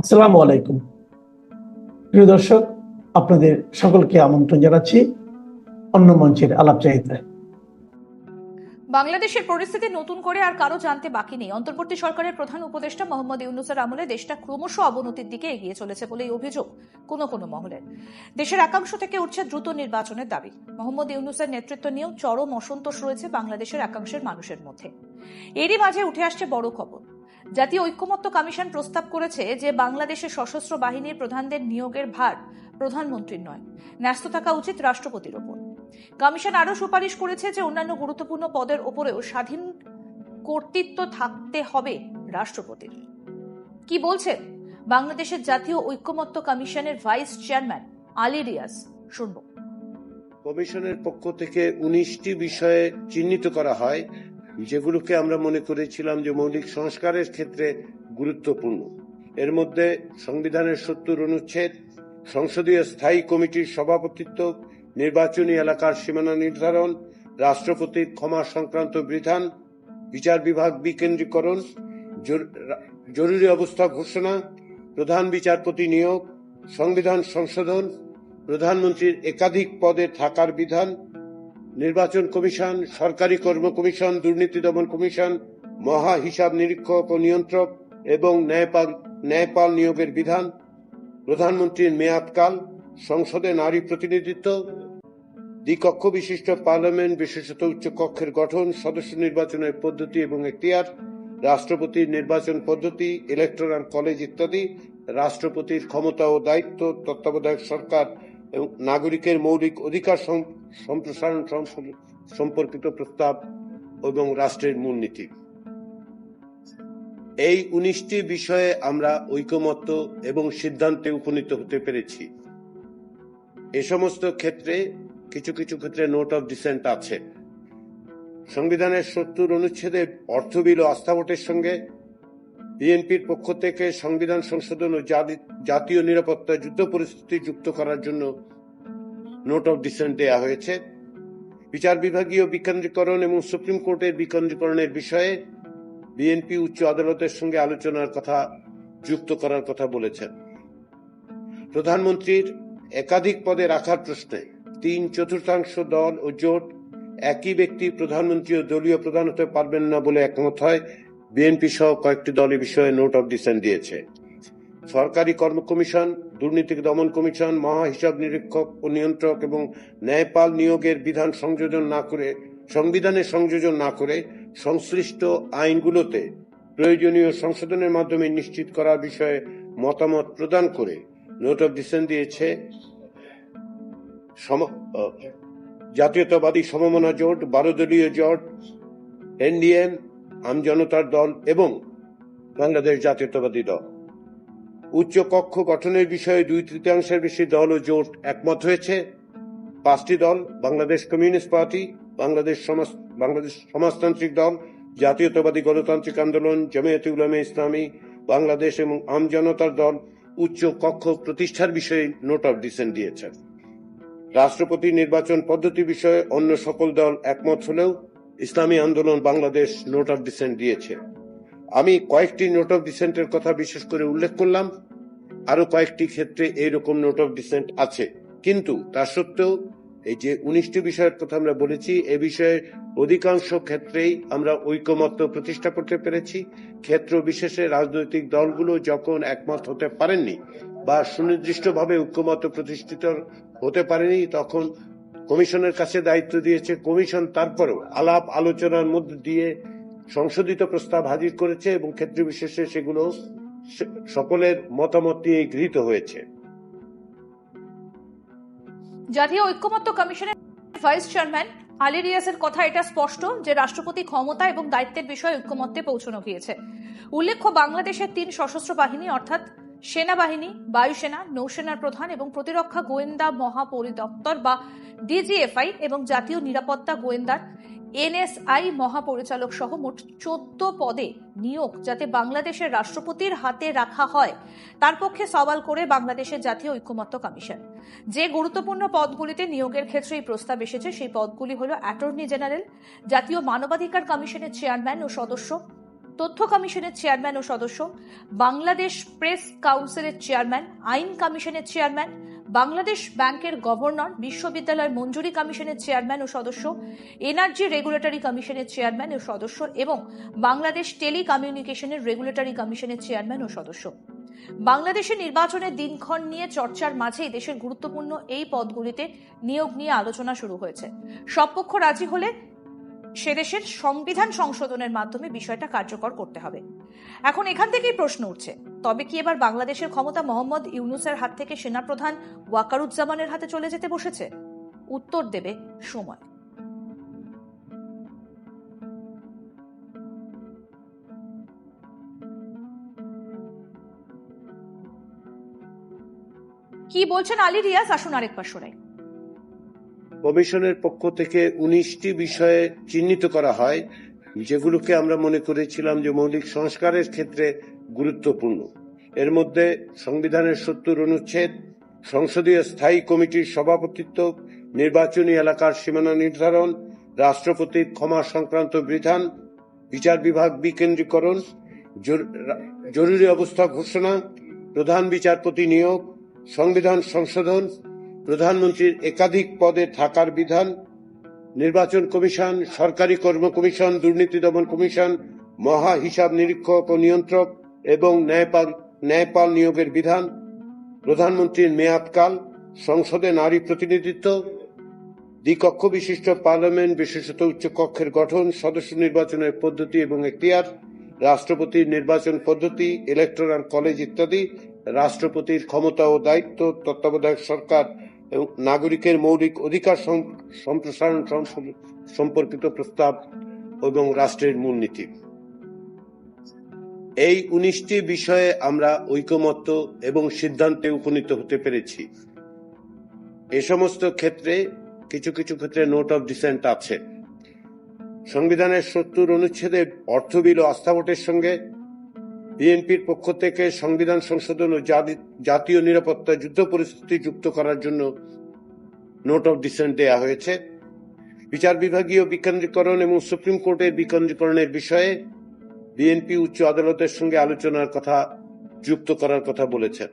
আসসালামু আলাইকুম। প্রিয় দর্শক, আপনাদের সকলকে আমন্ত্রণ জানাচ্ছি অন্য মঞ্চের আলাপচারিতায়। বাংলাদেশের পরিস্থিতি নতুন করে আর কারও জানতে বাকি নেই। অন্তর্বর্তী সরকারের প্রধান উপদেষ্টা মোহাম্মদ ইউনুসের আমলে দেশটা ক্রমশ অবনতির দিকে এগিয়ে চলেছে বলেই অভিযোগ কোনো কোনো মহলের। দেশের একাংশ থেকে উঠছে দ্রুত নির্বাচনের দাবি। মোহাম্মদ ইউনুসের নেতৃত্ব নিয়েও চরম অসন্তোষ রয়েছে বাংলাদেশের একাংশের মানুষের মধ্যে। এরই মাঝে উঠে আসছে বড় খবর। জাতীয় ঐক্যমত্য কমিশন প্রস্তাব করেছে যে বাংলাদেশের সশস্ত্র বাহিনীর প্রধানদের নিয়োগের ভার প্রধানমন্ত্রীর নয়। ন্যস্ত থাকা উচিত রাষ্ট্রপতির ওপর। কমিশন আরও সুপারিশ করেছে যে অন্যান্য গুরুত্বপূর্ণ পদের ওপরেও স্বাধীন কর্তৃত্ব থাকতে হবে রাষ্ট্রপতির। কি বলছেন বাংলাদেশের জাতীয় ঐক্যমত্য কমিশনের ভাইস চেয়ারম্যান আলী রিয়াজ। শুনব। কমিশনের পক্ষ থেকে উনিশটি বিষয়ে চিহ্নিত করা হয়। যেগুলোকে আমরা মনে করেছিলাম যে মৌলিক সংস্কারের ক্ষেত্রে গুরুত্বপূর্ণ। এর মধ্যে সংবিধানের সত্তর অনুচ্ছেদ, সংসদীয় স্থায়ী কমিটির সভাপতিত্ব, নির্বাচনী এলাকার সীমানা নির্ধারণ রাষ্ট্রপতির ক্ষমা সংক্রান্ত বিধান, বিচার বিভাগ বিকেন্দ্রীকরণ জরুরি অবস্থা ঘোষণা, প্রধান বিচারপতি নিয়োগ, সংবিধান সংশোধন, প্রধানমন্ত্রীর একাধিক পদে থাকার বিধান নির্বাচন কমিশন, সরকারি কর্ম কমিশন, দুর্নীতি দমন কমিশন, মহা হিসাব নিরীক্ষক ও নিয়ন্ত্রক এবং ন্যায়পাল ন্যায়পাল নিয়োগের বিধান, প্রধানমন্ত্রীর মেয়াদকাল সংসদে নারী প্রতিনিধিত্ব, দ্বিকক্ষ বিশিষ্ট পার্লামেন্ট, বিশেষত উচ্চ কক্ষের গঠন, সদস্য নির্বাচনের পদ্ধতি এবং এখতিয়ার, রাষ্ট্রপতির নির্বাচন পদ্ধতি ইলেকট্রাল কলেজ ইত্যাদি, রাষ্ট্রপতির ক্ষমতা ও দায়িত্ব, তত্ত্বাবধায়ক সরকার এবং নাগরিকের মৌলিক অধিকার সম্প্রসারণ সম্পর্কিত প্রস্তাব এবং রাষ্ট্রের মূলনীতি। এই উনিশটি বিষয়ে আমরা ঐকমত্য এবং সিদ্ধান্তে উপনীত হতে পেরেছি। এ সমস্ত ক্ষেত্রে কিছু কিছু ক্ষেত্রে নোট অফ ডিসেন্ট আছে। সংবিধানের সত্তর অনুচ্ছেদে অর্থ বিল ও আস্থা ভোটের সঙ্গে বিএনপির পক্ষ থেকে সংবিধান সংশোধন ও জাতি- জাতীয় নিরাপত্তা যুদ্ধ পরিস্থিতি যুক্ত করার জন্য নোট অফ ডিসেন্ট দেওয়া হয়েছে। বিচার বিভাগীয় বিকেন্দ্রীকরণ এবং সুপ্রিম কোর্টের বিকেন্দ্রীকরণের বিষয়ে বিএনপি উচ্চ আদালতের সঙ্গে আলোচনার কথা, যুক্ত করার কথা বলেছেন। প্রধানমন্ত্রীর একাধিক পদে রাখার প্রশ্নে তিন চতুর্থাংশ দল ও জোট একই ব্যক্তি প্রধানমন্ত্রী ও দলীয় প্রধান হতে পারবেন না বলে একমত হয়। বিএনপি সহ কয়েকটি দল এ বিষয়ে নোট অফ ডিসেন্ট দিয়েছে। সরকারি কর্ম কমিশন দুর্নীতি দমন কমিশন মহা হিসাব নিরীক্ষক ও নিয়ন্ত্রক এবং ন্যায়পাল নিয়োগের বিধান সংযোজন না করে সংবিধানে সংযোজন না করে সংশ্লিষ্ট আইনগুলোতে প্রয়োজনীয় সংশোধনের মাধ্যমে নিশ্চিত করার বিষয়ে মতামত প্রদান করে নোট অফ ডিসেন্ট দিয়েছে। জাতীয়তাবাদী সমমনা জোট, বারো দলীয় জোট, এনডিএম আমজনতার দল এবং বাংলাদেশ জাতীয়তাবাদী দল। উচ্চ কক্ষ গঠনের বিষয়ে দুই তৃতীয়াংশের বেশি দল ও জোট একমত হয়েছে। পাঁচটি দল, বাংলাদেশ কমিউনিস্ট পার্টি, বাংলাদেশ সমাজ, বাংলাদেশ সমাজতান্ত্রিক দল, জাতীয়তাবাদী গণতান্ত্রিক আন্দোলন, জামিয়াতে উলামে ইসলামী, বাংলাদেশ এবং আমজনতার দল উচ্চ কক্ষ প্রতিষ্ঠার বিষয়ে নোট অফ ডিসেন্ট দিয়েছেন। রাষ্ট্রপতি নির্বাচন পদ্ধতি বিষয়ে অন্য সকল দল একমত হলেও ইসলামী আন্দোলন বাংলাদেশ নোট অফ ডিসেন্ট দিয়েছে। আমি কয়েকটি নোট অফ ডিসেন্টের কথা বিশেষ করে উল্লেখ করলাম। আরও কয়েকটি ক্ষেত্রে এইরকম নোট অফ ডিসেন্ট আছে। কিন্তু তা সত্ত্বেও এই যে উনিশটি বিষয়ের কথা আমরা বলেছি, এ বিষয়ে অধিকাংশ ক্ষেত্রেই আমরা ঐকমত্য প্রতিষ্ঠা করতে পেরেছি। ক্ষেত্র বিশেষে রাজনৈতিক দলগুলো যখন একমত হতে পারেননি বা সুনির্দিষ্টভাবে ঐক্যমত্য প্রতিষ্ঠিত হতে পারেনি, তখন কমিশনের কাছে দায়িত্ব দিয়েছে। কমিশন তারপরেও আলাপ আলোচনার মধ্যে দিয়ে সংশোধিত প্রস্তাব হাজির করেছে এবং ক্ষেত্র বিশেষে সেগুলো সকলের মতামত দিয়ে গৃহীত হয়েছে। জাতীয় ঐক্যমত্য কমিশনের ভাইস চেয়ারম্যান আলী রিয়াজের কথা এটা স্পষ্ট যে রাষ্ট্রপতি ক্ষমতা এবং দায়িত্বের বিষয়ে ঐক্যমত্যে পৌঁছানো গিয়েছে। উল্লেখ্য, বাংলাদেশের তিন সশস্ত্র বাহিনী অর্থাৎ সেনাবাহিনী, বায়ুসেনা, নৌসেনার প্রধান এবং প্রতিরক্ষা গোয়েন্দা মহাপরিদপ্তর বা ডিজিএফআই এবং জাতীয় নিরাপত্তা গোয়েন্দার এনএসআই মহাপরিচালক সহ মোট চোদ্দ পদে নিয়োগ যাতে বাংলাদেশের রাষ্ট্রপতির হাতে রাখা হয়, তার পক্ষে সওয়াল করে বাংলাদেশের জাতীয় ঐক্যমত্য কমিশন। যে গুরুত্বপূর্ণ পদগুলিতে নিয়োগের ক্ষেত্রে এই প্রস্তাব এসেছে, সেই পদগুলি হল অ্যাটর্নি জেনারেল, জাতীয় মানবাধিকার কমিশনের চেয়ারম্যান ও সদস্য, তথ্য কমিশনের চেয়ারম্যান ও সদস্য, বাংলাদেশ প্রেস কাউন্সিলের চেয়ারম্যান, আইন কমিশনের চেয়ারম্যান বাংলাদেশ ব্যাংকের গভর্নর বিশ্ববিদ্যালয় মঞ্জুরি কমিশনের চেয়ারম্যান ও সদস্য, এনার্জি রেগুলেটরি কমিশনের চেয়ারম্যান ও সদস্য এবং বাংলাদেশ টেলিকমিউনিকেশনের রেগুলেটরি কমিশনের চেয়ারম্যান ও সদস্য। বাংলাদেশের নির্বাচনের দিনক্ষণ নিয়ে চর্চার মাঝেই দেশের গুরুত্বপূর্ণ এই পদগুলিতে নিয়োগ নিয়ে আলোচনা শুরু হয়েছে। সব পক্ষ রাজি হলে সে দেশের সংবিধান সংশোধনের মাধ্যমে বিষয়টা কার্যকর করতে হবে। এখন এখান থেকেই প্রশ্ন উঠছে, তবে কি এবার বাংলাদেশের ক্ষমতা মোহাম্মদ ইউনুসের হাত থেকে সেনাপ্রধান ওয়াকারুজ্জামানের হাতে চলে যেতে বসেছে? উত্তর দেবে সময়। কি বলছেন আলী রিয়াজ? আসুন আরেকবার শোনাই। কমিশনের পক্ষ থেকে উনিশটি বিষয়ে চিহ্নিত করা হয়, যেগুলোকে আমরা মনে করেছিলাম যে মৌলিক সংস্কারের ক্ষেত্রে গুরুত্বপূর্ণ। এর মধ্যে সংবিধানের সত্তর অনুচ্ছেদ, সংসদীয় স্থায়ী কমিটির সভাপতিত্ব, নির্বাচনী এলাকার সীমানা নির্ধারণ রাষ্ট্রপতির ক্ষমা সংক্রান্ত বিধান, বিচার বিভাগ বিকেন্দ্রীকরণ জরুরি অবস্থা ঘোষণা, প্রধান বিচারপতি নিয়োগ, সংবিধান সংশোধন প্রধানমন্ত্রীর একাধিক পদে থাকার বিধান, নির্বাচন কমিশন, সরকারি কর্ম কমিশন, দুর্নীতি দমন কমিশন, মহা হিসাব নিরীক্ষক ও নিয়ন্ত্রক এবং ন্যায়পাল ন্যায়পাল নিয়োগের বিধান, প্রধানমন্ত্রীর মেয়াদকাল, সংসদে নারী প্রতিনিধিত্ব, দ্বিকক্ষ বিশিষ্ট পার্লামেন্ট, বিশেষত উচ্চকক্ষের গঠন, সদস্য নির্বাচনের পদ্ধতি এবং এখতিয়ার, রাষ্ট্রপতির নির্বাচন পদ্ধতি ইলেকট্রাল কলেজ ইত্যাদি, রাষ্ট্রপতির ক্ষমতা ও দায়িত্ব, তত্ত্বাবধায়ক সরকার এবং নাগরিকের মৌলিক অধিকার সম্প্রসারণ সম্পর্কিত প্রস্তাব এবং রাষ্ট্রের মূলনীতি। এই উনিশটি বিষয়ে আমরা ঐকমত্য এবং সিদ্ধান্তে উপনীত হতে পেরেছি। এ সমস্ত ক্ষেত্রে কিছু কিছু ক্ষেত্রে নোট অফ ডিসেন্ট আছে। সংবিধানের সত্তর অনুচ্ছেদে অর্থ বিল ও আস্থা ভোটের সঙ্গে বিএনপির পক্ষ থেকে সংবিধান সংশোধন ও জাতি- জাতীয় নিরাপত্তা যুদ্ধ পরিস্থিতি যুক্ত করার জন্য নোট অফ ডিসেন্ট দেয়া হয়েছে। বিচার বিভাগীয় বিকেন্দ্রীকরণ এবং সুপ্রিম কোর্টের বিকেন্দ্রীকরণের বিষয়ে বিএনপি উচ্চ আদালতের সঙ্গে আলোচনার কথা, যুক্ত করার কথা বলেছেন।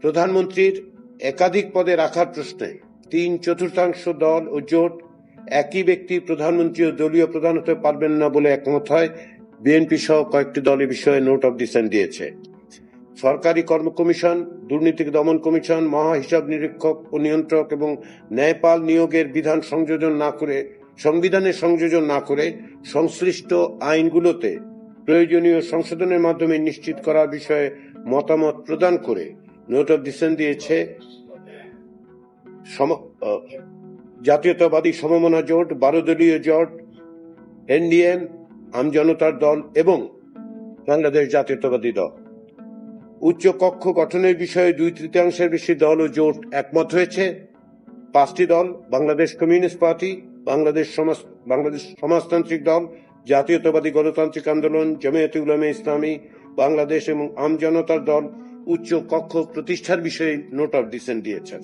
প্রধানমন্ত্রীর একাধিক পদে রাখার প্রশ্নে তিন চতুর্থাংশ দল ও জোট একই ব্যক্তি প্রধানমন্ত্রী ও দলীয় প্রধান হতে পারবেন না বলে একমত হয় বিএনপি সহ কয়েকটি দল এ বিষয়ে নোট অব ডিসেন্ট দিয়েছে। সরকারি কর্ম কমিশন দুর্নীতি দমন কমিশন মহা হিসাব নিরীক্ষক ও নিয়ন্ত্রক এবং ন্যায়পাল নিয়োগের বিধান সংযোজন না করে সংবিধানে সংযোজন না করে সংশ্লিষ্ট আইনগুলোতে প্রয়োজনীয় সংশোধনের মাধ্যমে নিশ্চিত করার বিষয়ে মতামত প্রদান করে নোট অব ডিসেন্ট দিয়েছে। জাতীয়তাবাদী সমমনা জোট বারো দলীয় জোট, এনডিএম আমজনতার দল এবং বাংলাদেশ জাতীয়তাবাদী দল। উচ্চ কক্ষ গঠনের বিষয়ে দুই তৃতীয়াংশের বেশি দল ও জোট একমত হয়েছে। পাঁচটি দল বাংলাদেশ কমিউনিস্ট পার্টি, বাংলাদেশ সমাজ, বাংলাদেশ সমাজতান্ত্রিক দল, জাতীয়তাবাদী গণতান্ত্রিক আন্দোলন জামিয়াতে উলামে ইসলামী, বাংলাদেশ এবং আমজনতার দল উচ্চ কক্ষ প্রতিষ্ঠার বিষয়ে নোট অফ ডিসেন্ট দিয়েছেন।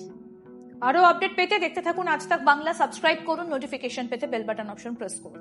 আরও আপডেট পেতে দেখতে থাকুন আজ তাক বাংলা, সাবস্ক্রাইব করুন, নোটিফিকেশন পেতে বেল বাটন অপশন প্রেস করুন।